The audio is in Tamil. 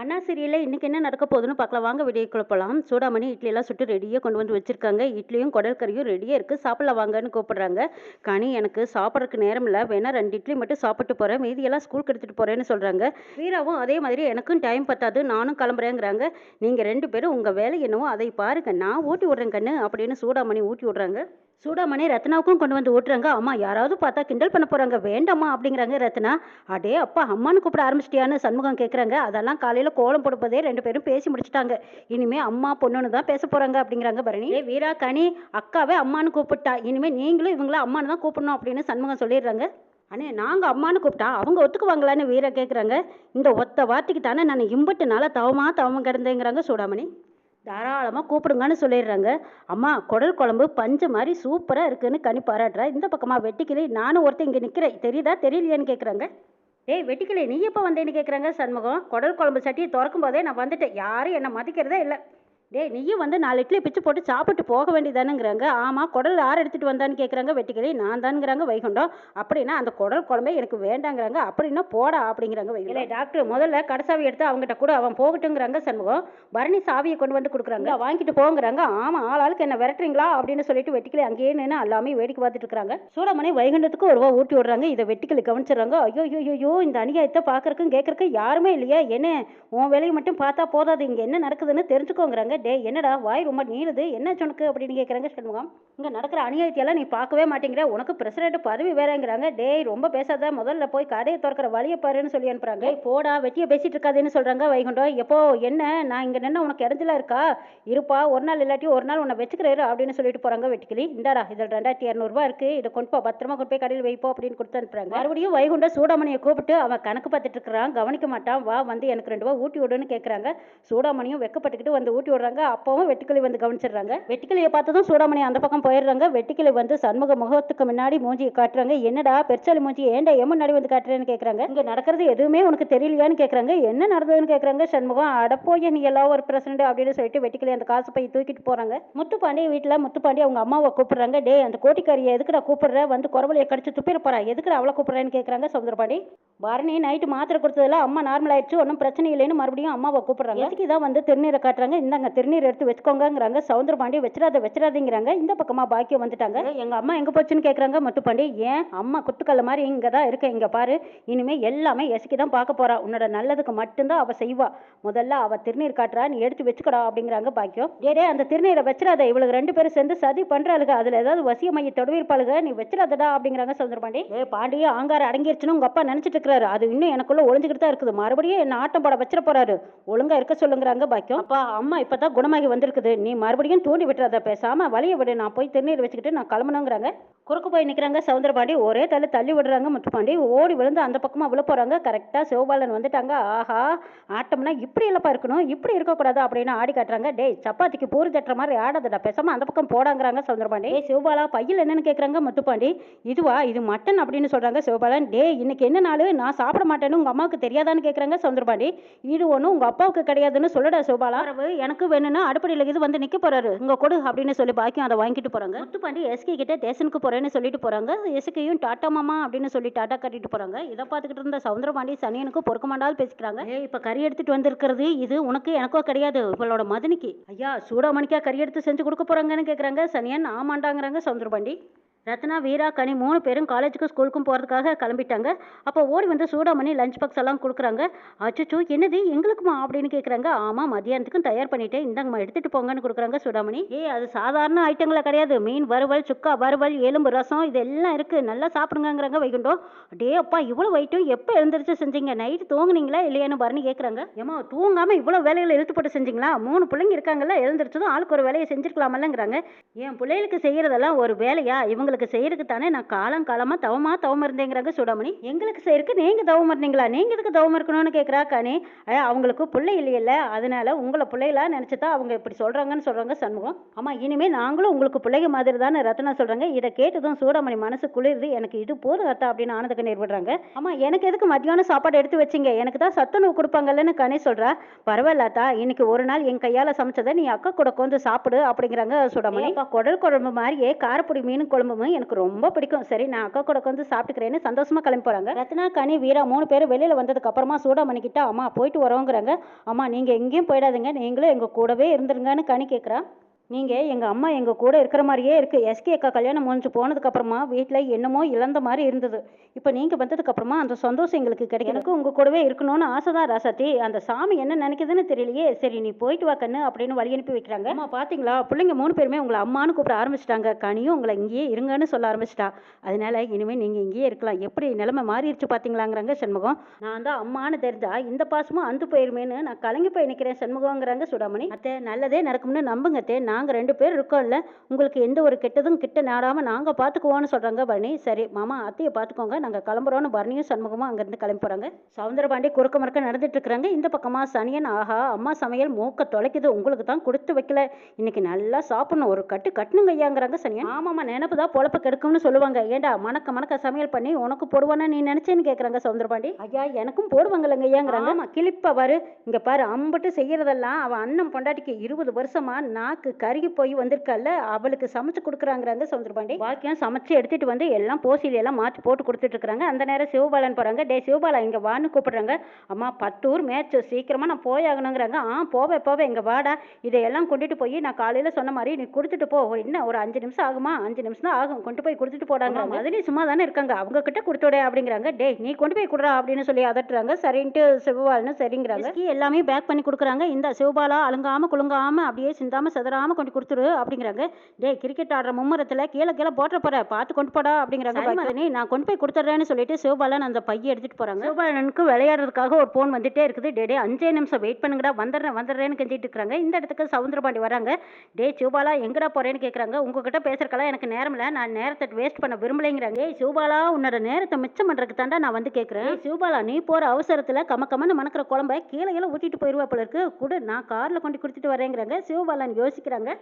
அண்ணா சீரியலில் இன்றைக்கி என்ன நடக்க போகுதுன்னு பார்க்கலாம். வாங்க வீடியோக்குள்ள போகலாம் சூடாமணி இட்லியெல்லாம் சுட்டு ரெடியாக கொண்டு வந்து வச்சுருக்காங்க. இட்லியும் குடல் கறியும் ரெடியாக இருக்குது சாப்பிடலாம் வாங்கன்னு கூப்பிடுறாங்க. கனி எனக்கு சாப்பிட்றதுக்கு நேரம் இல்லை. வேணா ரெண்டு இட்லி மட்டும் சாப்பிட்டு போகிறேன் மீதியெல்லாம் ஸ்கூலுக்கு எடுத்துகிட்டு போகிறேன்னு சொல்கிறாங்க வீராவும் அதே மாதிரி எனக்கும் டைம் பத்தாது. நானும் கிளம்புறேங்கிறாங்க. நீங்கள் ரெண்டு பேரும் உங்கள் வேலை என்னவோ அதை பாருங்க. நான் ஊட்டி விட்றேன் கண்ணு அப்படின்னு சூடாமணி ஊட்டி விட்றாங்க. சூடாமணி ரத்னாவுக்கும் கொண்டு வந்து ஊட்டுறாங்க. அம்மா யாராவது பார்த்தா கிண்டல் பண்ண போகிறாங்க வேண்டாம்மா அப்படிங்கிறாங்க ரத்னா. அடே அப்பா அம்மான்னு கூப்பிட ஆரம்பிச்சிட்டியான்னு சண்முகம் கேட்குறாங்க அதெல்லாம் காலையில் கோலம் போடுப்பதே ரெண்டு பேரும் பேசி முடிச்சிட்டாங்க. இனிமே அம்மா பொண்ணுன்னு தான் பேச போகிறாங்க அப்படிங்கிறாங்க பரணி. ஏ வீரா கனி அக்காவே அம்மான்னு கூப்பிட்டா இனிமே நீங்களும் இவங்கள அம்மான்னு தான் கூப்பிடணும் அப்படின்னு சண்முகம் சொல்லிடுறாங்க. அண்ணே நாங்கள் அம்மான்னு கூப்பிட்டா அவங்க ஒத்துக்குவாங்களான்னு வீரா கேட்குறாங்க இந்த ஒத்த வார்த்தைக்கு தானே நான் இம்பட்டு நாளாக தவமாக தவம் கிடந்தேங்கிறாங்க சூடாமணி. தாராளமாக கூப்பிடுங்கன்னு சொல்லிடுறாங்க. அம்மா குடல் குழம்பு பஞ்சு மாதிரி சூப்பராக இருக்குன்னு கனி பாராட்டுறா. இந்த பக்கமாக வெட்டிக்கிளி நானும் ஒருத்தன் இங்கே நிற்கிறேன் தெரியுதா? தெரியலையான்னு கேட்குறாங்க ஏய் வெட்டிக்கிளி நீ எப்போ வந்தேன்னு கேட்குறாங்க சண்முகம். குடல் குழம்பு சட்டியை திறக்கும் போதே நான் வந்துட்டேன். யாரும் என்னை மதிக்கிறதே இல்லை. டேய் நீயும் வந்து நாலு இட்லி பிச்சு போட்டு சாப்பிட்டு போக வேண்டியதானுங்கிறாங்க. ஆமாம் குடல் யார் எடுத்துகிட்டு வந்தான்னு கேட்குறாங்க வெட்டிக்கிளி நான் தானுங்கிறாங்க வைகுண்டம். அப்படின்னா அந்த குடல் குழம்பே எனக்கு வேண்டாங்கிறாங்க. அப்படின்னா போடா அப்படிங்கிறாங்க இல்லை டாக்டர் முதல்ல கடைசாவி எடுத்து அவங்ககிட்ட கூட அவன் போகட்டுங்கிறாங்க சண்முகம். பரணி சாவியை கொண்டு வந்து கொடுக்குறாங்க. வாங்கிட்டு போங்கிறாங்க. ஆமாம் ஆளாளுக்கு என்ன விரட்டுறீங்களா அப்படின்னு சொல்லிட்டு வெட்டிக்கிளி அங்கேயே நின்று எல்லாமே வேடிக்கை பார்த்துட்டு இருக்காங்க. சூடாமணி வைகுண்டத்துக்கு ஒரு ரூபா ஊட்டி விடுறாங்க. இதை வெட்டிக்கிளி கவனிச்சிடுறாங்க. ஐயோ ஐயோ ஐயோ இந்த அநியாயத்தை பார்க்கறக்கும் கேட்கறக்கும் யாருமே இல்லையா. என்ன உன் வேலையை மட்டும் பார்த்தா போதாது. இங்கே என்ன நடக்குதுன்னு தெரிஞ்சுக்கோங்கிறாங்க. டே என்னடா வாய் ரொம்ப நீளுது என்ன உனக்கு அப்படின்னு கேட்குறாங்க சண்முகம். இங்கே நடக்கிற அநியாயத்தையெல்லாம் நீ பார்க்கவே மாட்டேங்கிற உனக்கு பிரசிடென்ட் பதவி வேறங்கிறாங்க. டேய் ரொம்ப பேசாத முதல்ல போய் கடையை திறக்கிற வழியை பாருன்னு சொல்லி அனுப்புறாங்க. "ஏய், போடா வெட்டியை பேசிட்டு இருக்காதுன்னு சொல்றாங்க வைகுண்டம் எப்போ என்ன நான் இங்கே நின்று உனக்கு இடைஞ்சலா இருக்கா? இருப்பா ஒரு நாள் இல்லாட்டி ஒரு நாள் உன்னை வச்சுக்கிறேரு அப்படின்னு சொல்லிட்டு போறாங்க வெட்டிக்கிளி. இந்தாடா இதில் ரெண்டாயிரத்தி இரநூறுபா இருக்கு இதை கொண்டு போ பத்திரமா கொண்டு போய் கடையில் வைப்போ அப்படின்னு கொடுத்து அனுப்புறாங்க. மறுபடியும் வைகுண்டம் சூடாமணியை கூப்பிட்டு அவன் கணக்கு பார்த்துட்டு இருக்கிறான் கவனிக்க மாட்டான் வா வந்து எனக்கு ரெண்டு ரூபா ஊட்டி விடுன்னு கேட்குறாங்க சூடாமணியும் வெக்கப்பட்டுக்கிட்டு வந்து ஊட்டி விடுறாங்க. அப்பவும் வெட்டுக்கிளி வந்து கவனிச்சிடுறாங்க. வெட்டுக்கிளியை பார்த்ததும் சூடாமணி அந்த பக்கம் போயிடுறாங்க. வெட்டுக்கிளி வந்து சண்முக முகத்துக்கு முன்னாடி மூஞ்சியை காட்டுறாங்க. என்னடா பெருச்சாலி மூஞ்சி ஏன்டா எம்மன் முன்னாடி வந்து காட்டுறேன்னு கேட்குறாங்க இங்கே நடக்கிறது எதுவுமே உனக்கு தெரியலையான்னு கேட்குறாங்க என்ன நடந்ததுன்னு கேட்குறாங்க சண்முகம் அடப்போய் நீ எல்லாம் ஒரு பிரசிடண்ட் அப்படின்னு சொல்லிட்டு வெட்டுக்கிளி அந்த காசு பை தூக்கிட்டு போகிறாங்க முத்துப்பாண்டி வீட்டில் முத்துப்பாண்டி அவங்க அம்மாவை கூப்பிடுறாங்க. டே அந்த கோட்டிக்காரியை எதுக்குடா கூப்பிடுற? வந்து குறவலையை கடிச்சு துப்பிட போறா. எதுக்குடா அவளை கூப்பிடுறேன்னு கேட்குறாங்க சமுத்திரபாண்டி பரணி நைட்டு மாத்திரை கொடுத்ததுல அம்மா நார்மல் ஆயிடுச்சு. ஒன்றும் பிரச்சனை இல்லைன்னு மறுபடியும் அம்மாவை கூப்பிடுறாங்க. எதுக்கு தான் வந்து திருநீரை காட்டுறாங்க? இந்தாங்க திருநீர் எடுத்து வச்சுக்கோங்கங்கிறாங்க. சவுந்தரபாண்டி வச்சிடாத வச்சிடாதீங்கிறாங்க. இந்த பக்கமா பாக்கியம் வந்துட்டாங்க. எங்க அம்மா எங்க போச்சுன்னு கேட்குறாங்க முத்துப்பாண்டி ஏன்? அம்மா குத்துக்கல்ல மாதிரி இங்கே தான் இருக்க இங்க பாரு. இனிமே எல்லாமே எசக்கி தான் பார்க்க போறா. உன்னோட நல்லதுக்கு மட்டும்தான் அவ செய்வா. முதல்ல அவ திருநீர் காட்டுறா நீ எடுத்து வச்சுக்கடா அப்படிங்கிறாங்க பாக்கியம். டே டே அந்த திருநீரை வச்சிடாத. இவளுக்கு ரெண்டு பேரும் சேர்ந்து சதி பண்றாளுங்க அதுல ஏதாவது வசிய மைய தொடுவிருப்பாளுங்க நீ வச்சிடாதடா அப்படிங்கிறாங்க சவுந்தரபாண்டி ஏ பாண்டியே ஆங்கார அடங்கிருச்சுன்னு உங்க அப்பா நினைச்சிட்டு இருக்கிறாரு அது இன்னும் எனக்குள்ள ஒளிஞ்சுக்கிட்டு தான் இருக்குது. மறுபடியும் என்ன ஆட்டம் போட வச்சிட போறாரு. ஒழுங்கா இருக்க சொல்லுங்கிறாங்க பாக்கியம். அப்பா அம்மா தான் குணமாகி வந்திருக்குது. நீ மறுபடியும் தூண்டி விட்டுறத பேசாம வழியை விடு. நான் போய் திருநீர் வச்சுக்கிட்டு நான் கிளம்பணுங்கிறாங்க. குறுக்கு போய் நிற்கிறாங்க சவுந்தரபாண்டி ஒரே தள்ளி தள்ளி விடுறாங்க முத்துப்பாண்டி ஓடி விழுந்து அந்த பக்கமாக விழ போகிறாங்க கரெக்டாக சிவபாலன் வந்துட்டாங்க. ஆஹா ஆட்டம்னா இப்படி இல்லைப்பா இருக்கணும். இப்படி இருக்கக்கூடாது அப்படின்னு ஆடி காட்டுறாங்க. டேய் சப்பாத்திக்கு பூரி தட்டுற மாதிரி ஆடாதடா. பேசாம அந்த பக்கம் போடாங்கிறாங்க சவுந்தரபாண்டி ஏய் சிவபாலா பையில் என்னன்னு கேட்குறாங்க முத்துப்பாண்டி இதுவா? இது மட்டன் அப்படின்னு சொல்கிறாங்க சிவபாலன். டே இன்னைக்கு என்ன நாள்? நான் சாப்பிட மாட்டேன்னு உங்கள் அம்மாவுக்கு தெரியாதான்னு கேட்குறாங்க சவுந்தரபாண்டி இது ஒன்றும் உங்கள் அப்பாவுக்கு கிடையாதுன்னு சொல்லடா சிவபாலா. எனக்கு வேணும்னா அடுப்படியில் இது வந்து நிற்க போறாரு. இங்கே கொடு அப்படின்னு சொல்லி பாக்கியம் அதை வாங்கிட்டு போறாங்க. முத்துப்பாண்டி எஸ்கே கிட்ட ஸ்டேஷனுக்கு போறேன்னு சொல்லிட்டு போறாங்க. எஸ்கேயும் டாட்டா மாமா அப்படின்னு சொல்லி டாட்டா கட்டிட்டு போறாங்க. இதை பார்த்துக்கிட்டு இருந்த சவுந்தரபாண்டி சனியனுக்கு பொறுக்க மாட்டால் பேசிக்கிறாங்க. ஏய் இப்போ கறி எடுத்துட்டு வந்திருக்கிறது இது உனக்கு எனக்கோ கிடையாது. இவளோட மதனிக்கு. ஐயா சூடாமணிக்கா கறி எடுத்து செஞ்சு கொடுக்க போறாங்கன்னு கேட்குறாங்க சனியன். ஆமாண்டாங்கிறாங்க சவுந்தரபாண்டி. ரத்னா வீரா கனி மூணு பேரும் காலேஜுக்கும் ஸ்கூலுக்கும் போகிறதுக்காக கிளம்பிட்டாங்க. அப்போ ஓடி வந்து சூடாமணி லஞ்ச் பாக்ஸ் எல்லாம் கொடுக்குறாங்க. அச்சுச்சோ என்னது? எங்களுக்குமா? அப்படின்னு கேட்குறாங்க ஆமாம் மதியானத்துக்கும் தயார் பண்ணிட்டேன். இந்தாங்கம்மா எடுத்துகிட்டு போங்கன்னு கொடுக்குறாங்க சூடாமணி. ஏய் அது சாதாரண ஐட்டங்களே கிடையாது. மீன் வறுவல் சுக்கா வறுவல் எலும்பு ரசம் இதெல்லாம் இருக்குது நல்லா சாப்பிடுங்கங்கிறாங்க வைகுண்டம். டே அப்பா இவ்வளோ வைட்டும் எப்போ எழுந்திரிச்சு செஞ்சீங்க? நைட்டு தூங்குனீங்களா இல்லையான்னு பாருன்னு கேட்குறாங்க ஏமா தூங்காமல் இவ்வளோ வேலைகளை இழுத்து போட்டு செஞ்சீங்களா? மூணு பிள்ளைங்க இருக்காங்கல்ல எழுந்திரிச்சதும் ஆளுக்கு ஒரு வேலையை செஞ்சுருக்கலாமல்லங்கிறாங்க. என் பிள்ளைகளுக்கு செய்கிறதெல்லாம் ஒரு வேலையா? இவங்களுக்கு செய்யறதுக்கு தானே நான் காலம் காலமாக தவமா தவம் இருந்தேங்கிறாங்க சூடாமணி. எங்களுக்கு செய்யறதுக்கு நீங்கள் தவம் இருந்தீங்களா நீங்கள் எதுக்கு தவம் இருக்கணும்னு கேட்குறா கனி அவங்களுக்கு பிள்ளை இல்லையில்ல அதனால உங்களை பிள்ளைகளா நினச்சி தான் அவங்க இப்படி சொல்கிறாங்கன்னு சொல்கிறாங்க சண்முகம். ஆமாம் இனிமே நாங்களும் உங்களுக்கு பிள்ளைங்க மாதிரி தானே ரத்னா சொல்கிறாங்க இதை கேட்டதும் சூடாமணி மனசு குளிருது. எனக்கு இது போதும் அத்தா அப்படின்னு ஆனதுக்கு நேர்படுறாங்க. ஆமாம் எனக்கு எதுக்கு மத்தியானம் சாப்பாடு எடுத்து வச்சிங்க? எனக்கு தான் சத்துணவு கொடுப்பாங்கல்லன்னு கனி சொல்கிறா பரவாயில்ல அத்தா இன்னைக்கு ஒரு நாள் என் கையால் சமைச்சதை நீ அக்கா கூட கொஞ்சம் சாப்பிடு அப்படிங்கிறாங்க சூடாமணி. குடல் குழம்பு மாதிரியே காரப்பொடி மீன் குழம்பு குழம்பு எனக்கு ரொம்ப பிடிக்கும். சரி நான் அக்கா கூட வந்து சாப்பிட்டுக்கிறேன்னு சந்தோஷமா கிளம்பி போறாங்க ரத்னா கனி வீரா மூணு பேரும் வெளியில வந்ததுக்கு அப்புறமா சூடாமணி அம்மா போயிட்டு வரோங்கிறாங்க. அம்மா நீங்க எங்கேயும் போயிடாதீங்க. நீங்களும் எங்க கூடவே இருந்துருங்கன்னு கனி கேட்குறா நீங்கள் எங்கள் அம்மா எங்கள் கூட இருக்கிற மாதிரியே இருக்குது எஸ்கே அக்கா கல்யாணம் முடிஞ்சு போனதுக்கப்புறமா வீட்டில் என்னமோ இழந்த மாதிரி இருந்தது. இப்போ நீங்கள் வந்ததுக்கப்புறமா அந்த சந்தோஷம் எங்களுக்கு கிடைக்கும் எனக்கு உங்கள் கூடவே இருக்கணும்னு ஆசை தான் ராசாத்தி. அந்த சாமி என்ன நினைக்குதுன்னு தெரியலையே. சரி நீ போயிட்டு வா கண்ணு அப்படின்னு வழி அனுப்பி வைக்கிறாங்க. அம்மா பார்த்தீங்களா பிள்ளைங்க மூணு பேருமே உங்களை அம்மான்னு கூப்பிட ஆரம்பிச்சிட்டாங்க. கனியும் உங்களை இங்கேயே இருங்கன்னு சொல்ல ஆரம்பிச்சிட்டா. அதனால இனிமேல் நீங்கள் இங்கேயே இருக்கலாம். எப்படி நிலைமை மாறிடுச்சு பார்த்தீங்களாங்கிறாங்க சண்முகம். நான் தான் அம்மான்னு தெரிஞ்சா இந்த பாசமும் அந்து போயிருமேன்னு நான் கலங்கி போய் நிற்கிறேன் சண்முகங்கிறாங்க சுடாமணி. அத்தை நல்லதே நடக்கும்னு நம்புங்க அத்தை. நாங்கள் ரெண்டு பேர் இருக்கோம்ல உங்களுக்கு எந்த ஒரு கெட்டதும் கிட்ட நாடாமல் நாங்கள் பார்த்துக்குவோன்னு சொல்கிறாங்க பரணி. சரி மாமா அத்தையை பார்த்துக்கோங்க நாங்கள் கிளம்புறோன்னு பரணியும் சண்முகமும் அங்கேருந்து கிளம்பி போகிறாங்க சவுந்தரபாண்டி குறுக்க மறுக்க நடந்துட்டு இருக்கிறாங்க. இந்த பக்கமாக சனியன் ஆஹா அம்மா சமையல் மூக்க தொலைக்குது. உங்களுக்கு தான் கொடுத்து வைக்கல. இன்னைக்கு நல்லா சாப்பிடணும். ஒரு கட்டு கட்டணுங்க ஐயாங்கிறாங்க சனியன். ஆமாம்மா நினப்பு தான் பொழப்பு கெடுக்கும்னு சொல்லுவாங்க. ஏண்டா மணக்க மணக்க சமையல் பண்ணி உனக்கு போடுவானே நீ நினச்சேன்னு கேட்குறாங்க சவுந்தரபாண்டி. ஐயா எனக்கும் போடுவாங்கல்லங்க ஐயாங்கிறாங்க. ஆமா. கிளிப்ப பாரு இங்க பாரு அம்பட்டு செய்யறதெல்லாம் அவன் அண்ணன் பொண்டாட்டிக்கு இருபது வருஷமா நாக்கு கருகி போய் வந்திருக்கல்ல அவளுக்கு சமைச்சு கொடுக்குறாங்கிறாங்க சவுந்தரபாண்டி பாக்கியம் சமைச்சு எடுத்துட்டு வந்து எல்லாம் போசில எல்லாம் மாற்றி போட்டு கொடுத்துட்டு இருக்காங்க அந்த நேரம் சிவபாலன் போறாங்க. டே சிவபாலா இங்க வான்னு கூப்பிடுறாங்க. அம்மா பத்து ஊர் மேட்ச் சீக்கிரமா நான் போயாகணுங்கிறாங்க ஆ போவே போவே இங்க வாடா. இதையெல்லாம் கொண்டுட்டு போய் நான் காலையில சொன்ன மாதிரி நீ கொடுத்துட்டு போ. என்ன ஒரு அஞ்சு நிமிஷம் ஆகுமா? அஞ்சு நிமிஷம் தான் ஆகும். கொண்டு போய் கொடுத்துட்டு போடாங்க மதுரை சும்மா தானே இருக்காங்க. அவங்க கிட்ட கொடுத்து விட அப்படிங்கிறாங்க. டேய் நீ கொண்டு போய் கொடுறா அப்படின்னு சொல்லி அதட்டுறாங்க. சரின்ட்டு சிவபாலன்னு சரிங்கிறாங்க. எல்லாமே பேக் பண்ணி கொடுக்குறாங்க. இந்த சிவபாலா அழுங்காம குலுங்காம அப்படியே சிந்தாம செதறாம கொண்டு கொடுத்துரு அப்படிங்கிறாங்க. டேய் கிரிக்கெட் ஆடுற மும்முரத்துல கீழே கீழே போட்டுற போற பார்த்து கொண்டு போடா அப்படிங்கிறாங்க. மதனி நான் கொண்டு போய் கொடுத்துட்றேன்னு சொல்லிட்டு சிவபாலன் அந்த பையை எடுத்துட்டு போறாங்க. சிவபாலனுக்கு விளையாடுறதுக்காக ஒரு போன் வந்துட்டே இருக்குது. டே டே அஞ்சே நிமிஷம் வெயிட் பண்ணுங்கடா வந்துடுறேன் வந்துடுறேன்னு கெஞ்சிட்டு இருக்காங்க இந்த இடத்துக்கு சவுந்தரபாண்டி வராங்க. டே சிவபாலா எங்கடா போறேன்னு கேட்குறாங்க உங்ககிட்ட பேசுறக்கெல்லாம் எனக்கு நேரம் இல்லை. நான் நேரத்தை வேஸ்ட் பண்ண விரும்பலைங்கிறாங்க. ஏய் சிவபாலா உன்னோட நேரத்தை மிச்சம் பண்றதுக்கு தாண்டா நான் வந்து கேட்குறேன் சிவபாலா நீ போற அவசரத்துல கம கமன்னு மணக்கிற குழம்ப கீழே கீழே ஊற்றிட்டு போயிடுவா போல இருக்கு. கூட நான் கார்ல கொண்டு கொடுத்துட்டு வரேங்கிறாங்க. சிவபாலன் யோசிக்கிறாங்க. பாருங்கள்